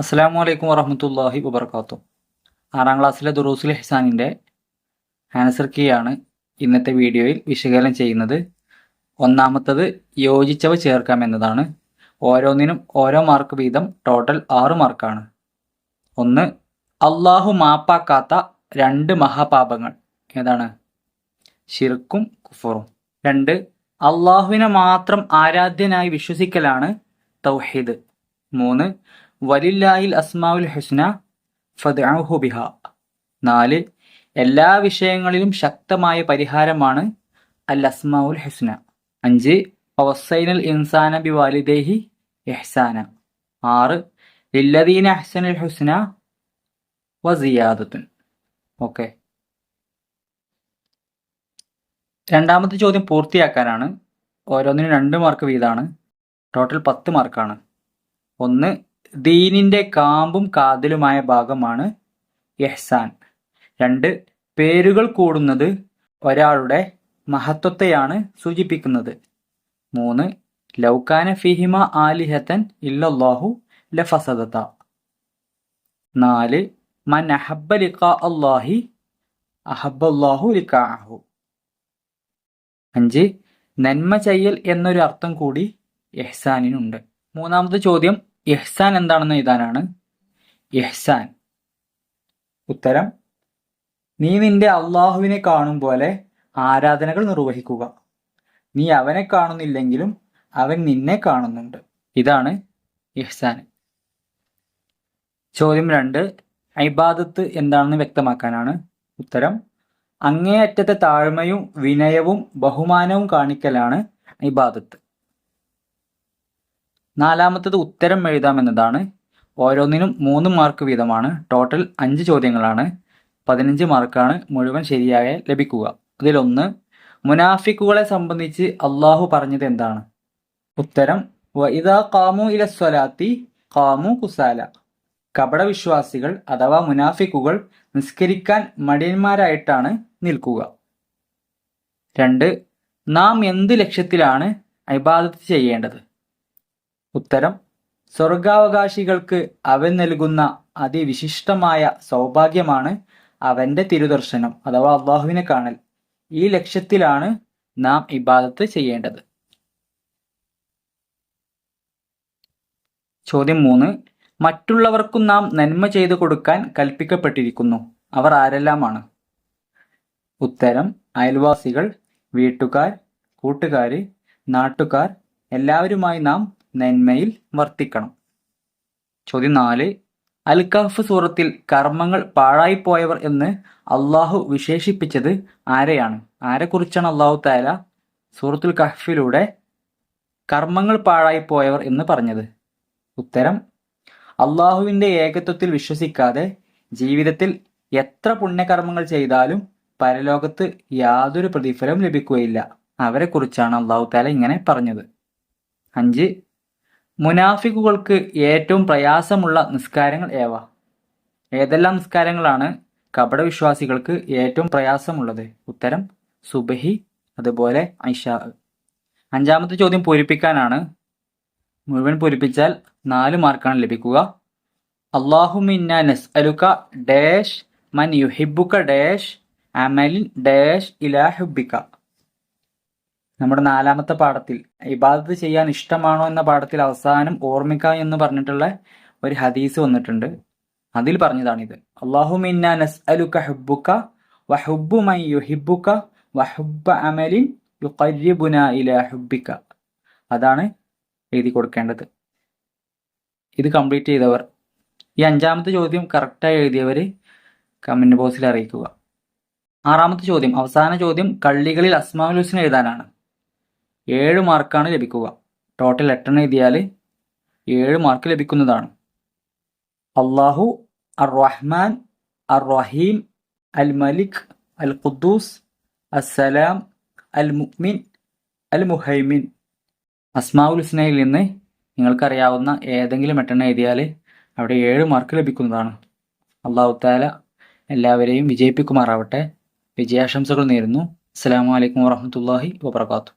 അസ്സാം അലൈക്കും വറഹമത്തല്ലാഹി വബർക്കാത്തു ആറാം ക്ലാസ്സിലെ ദുറൂസുൽ ഹിസാനിന്റെ ആൻസർ കീയാണ് ഇന്നത്തെ വീഡിയോയിൽ വിശകലനം ചെയ്യുന്നത്. ഒന്നാമത്തത് യോജിച്ചവ ചേർക്കാം എന്നതാണ്. ഓരോന്നിനും ഓരോ മാർക്ക് വീതം ടോട്ടൽ ആറ് മാർക്കാണ് ഒന്ന് അള്ളാഹു മാപ്പാക്കാത്ത രണ്ട് മഹാപാപങ്ങൾ ഏതാണ്? ഷിർക്കും കുഫറും. രണ്ട് അള്ളാഹുവിനെ മാത്രം ആരാധ്യനായി വിശ്വസിക്കലാണ് തൗഹീദ്. മൂന്ന് വലില്ലായിൽ അസ്മാവുൽ ഹുസ്ന ഫദ്അഹു ബിഹ. നാല് എല്ലാ വിഷയങ്ങളിലും ശക്തമായ പരിഹാരമാണ് അൽ അസ്മാവുൽ ഹുസ്ന. അഞ്ച് ഒസൈനൽ ഇൻസാന ബി വാലിദേഹി എഹ്സാന ആറ് ലില്ലദീന അഹ്സനുൽ ഹുസ്ന വസിയാദത്തുൻ. ഓക്കെ. രണ്ടാമത്തെ ചോദ്യം പൂർത്തിയാക്കാനാണ്. ഓരോന്നിനും രണ്ട് മാർക്ക് വീതമാണ് ടോട്ടൽ പത്ത് മാർക്കാണ് ഒന്ന് ദീനിന്റെ കാമ്പും കാതലുമായ ഭാഗമാണ് എഹ്സാൻ. രണ്ട് പേരുകൾ കൂടുന്നത് ഒരാളുടെ മഹത്വത്തെയാണ് സൂചിപ്പിക്കുന്നത്. മൂന്ന് ലൗകാന ഫിഹിമ ആലിഹത്തൻ ഇല്ലല്ലാഹു ലഫസദത്ത നാല് മൻ അഹബ്ബ ലിഖാ അല്ലാഹി അഹബ്ബല്ലാഹു ലിഖാഹു അഞ്ച് നന്മ ചെയ്യൽ എന്നൊരു അർത്ഥം കൂടി ഇഹ്സാനിനുണ്ട് മൂന്നാമത്തെ ചോദ്യം എഹ്സാൻ എന്താണെന്ന് എഴുതാനാണ്. എഹ്സാൻ. ഉത്തരം നീ നിന്റെ അള്ളാഹുവിനെ കാണും പോലെ ആരാധനകൾ നിർവഹിക്കുക. നീ അവനെ കാണുന്നില്ലെങ്കിലും അവൻ നിന്നെ കാണുന്നുണ്ട്. ഇതാണ് ഇഹ്സാൻ ചോദ്യം രണ്ട് ഐബാദത്ത് എന്താണെന്ന് വ്യക്തമാക്കാനാണ്. ഉത്തരം അങ്ങേയറ്റത്തെ താഴ്മയും വിനയവും ബഹുമാനവും കാണിക്കലാണ് ഇബാദത്ത്. നാലാമത്തത് ഉത്തരം എഴുതാമെന്നതാണ്. ഓരോന്നിനും മൂന്ന് മാർക്ക് വീതമാണ്. ടോട്ടൽ അഞ്ച് ചോദ്യങ്ങളാണ്. പതിനഞ്ച് മാർക്കാണ് മുഴുവൻ ശരിയായ ലഭിക്കുക. അതിലൊന്ന് മുനാഫിക്കുകളെ സംബന്ധിച്ച് അള്ളാഹു പറഞ്ഞത് എന്താണ്? ഉത്തരം വഇദാ കാമു ഇല സ്വലാത്തി കാമു കുസാല. കപടവിശ്വാസികൾ അഥവാ മുനാഫിക്കുകൾ നിസ്കരിക്കാൻ മടിയന്മാരായിട്ടാണ് നിൽക്കുക. രണ്ട് നാം എന്ത് ലക്ഷ്യത്തിലാണ് ഇബാദത്ത് ചെയ്യേണ്ടത്? ഉത്തരം സ്വർഗാവകാശികൾക്ക് അവൻ നൽകുന്ന അതിവിശിഷ്ടമായ സൗഭാഗ്യമാണ് അവന്റെ തിരുദർശനം അഥവാ അള്ളാഹുവിനെ കാണൽ. ഈ ലക്ഷ്യത്തിലാണ് നാം ഇബാദത്ത് ചെയ്യേണ്ടത്. ചോദ്യം മൂന്ന് മറ്റുള്ളവർക്കും നാം നന്മ ചെയ്തു കൊടുക്കാൻ കൽപ്പിക്കപ്പെട്ടിരിക്കുന്നു. അവർ ആരെല്ലാമാണ്? ഉത്തരം അയൽവാസികൾ വീട്ടുകാർ കൂട്ടുകാർ നാട്ടുകാർ. എല്ലാവരുമായി നാം നന്മയിൽ വർത്തിക്കണം. ചോദ്യം നാല് അൽ കഹഫ് സൂറത്തിൽ കർമ്മങ്ങൾ പാഴായിപ്പോയവർ എന്ന് അള്ളാഹു വിശേഷിപ്പിച്ചത് ആരെയാണ്? ആരെക്കുറിച്ചാണ് അള്ളാഹു താല സൂറത്തുൽ കഹഫിലൂടെ കർമ്മങ്ങൾ പാഴായിപ്പോയവർ എന്ന് പറഞ്ഞത്? ഉത്തരം അള്ളാഹുവിന്റെ ഏകത്വത്തിൽ വിശ്വസിക്കാതെ ജീവിതത്തിൽ എത്ര പുണ്യകർമ്മങ്ങൾ ചെയ്താലും പരലോകത്ത് യാതൊരു പ്രതിഫലവും ലഭിക്കുകയില്ല. അവരെക്കുറിച്ചാണ് അള്ളാഹു താല ഇങ്ങനെ പറഞ്ഞത്. അഞ്ച് മുനാഫിക്കുകൾക്ക് ഏറ്റവും പ്രയാസമുള്ള നിസ്കാരങ്ങൾ ഏവ? ഏതെല്ലാം നിസ്കാരങ്ങളാണ് കപടവിശ്വാസികൾക്ക് ഏറ്റവും പ്രയാസമുള്ളത്? ഉത്തരം സുബഹി അതുപോലെ ഐഷ. അഞ്ചാമത്തെ ചോദ്യം പൂരിപ്പിക്കാനാണ്. മുഴുവൻ പൂരിപ്പിച്ചാൽ നാല് മാർക്കാണ് ലഭിക്കുക. അള്ളാഹുമിന്ന നസ് ഡാഷ് മൻ യുഹിബുക്ക ഡാഷ് അമലിൻ ഡാഷ് ഇലാഹുബിക്ക നമ്മുടെ നാലാമത്തെ പാഠത്തിൽ ഇബാദത്ത് ചെയ്യാൻ ഇഷ്ടമാണോ എന്ന പാഠത്തിൽ അവസാനം ഓർമ്മിക്ക എന്ന് പറഞ്ഞിട്ടുള്ള ഒരു ഹദീസ് വന്നിട്ടുണ്ട്. അതിൽ പറഞ്ഞതാണിത്. അള്ളാഹുമിന്ന നസ് അലുക്ക ഹുബുക്ക വഹുബു മൈ യുഹിബുക്ക വഹുബ അമലിൻ യുഖരിബുന ഇലാ ഹുബിക്ക അതാണ് എഴുതി കൊടുക്കേണ്ടത്. ഇത് കംപ്ലീറ്റ് ചെയ്തവർ ഈ അഞ്ചാമത്തെ ചോദ്യം കറക്റ്റായി എഴുതിയവർ കമന്റ് ബോക്സിൽ അറിയിക്കുക. ആറാമത്തെ ചോദ്യം അവസാന ചോദ്യം കള്ളികളിൽ അസ്മാവുൽ ഹുസ്ന എഴുതാനാണ്. ഏഴ് മാർക്കാണ് ലഭിക്കുക. ടോട്ടൽ എട്ടെണ്ണം എഴുതിയാൽ ഏഴ് മാർക്ക് ലഭിക്കുന്നതാണ്. അള്ളാഹു അർ റഹ്മാൻ അർ റഹീം അൽ മലിക് അൽ ഖുദ്ദൂസ് അസ്സലാം അൽ മുഅ്മിൻ അൽ മുഹൈമിൻ അസ്മാഉൽ ഹുസ്നയിൽ നിന്ന് നിങ്ങൾക്കറിയാവുന്ന ഏതെങ്കിലും എട്ടെണ്ണം എഴുതിയാൽ അവിടെ ഏഴ് മാർക്ക് ലഭിക്കുന്നതാണ്. അള്ളാഹു താല എല്ലാവരെയും വിജയിപ്പിക്കുമാറാവട്ടെ. വിജയാശംസകൾ നേരുന്നു. അസ്സാം വലൈക്കും വാഹമത്തല്ലാഹി വാബർക്കാത്തു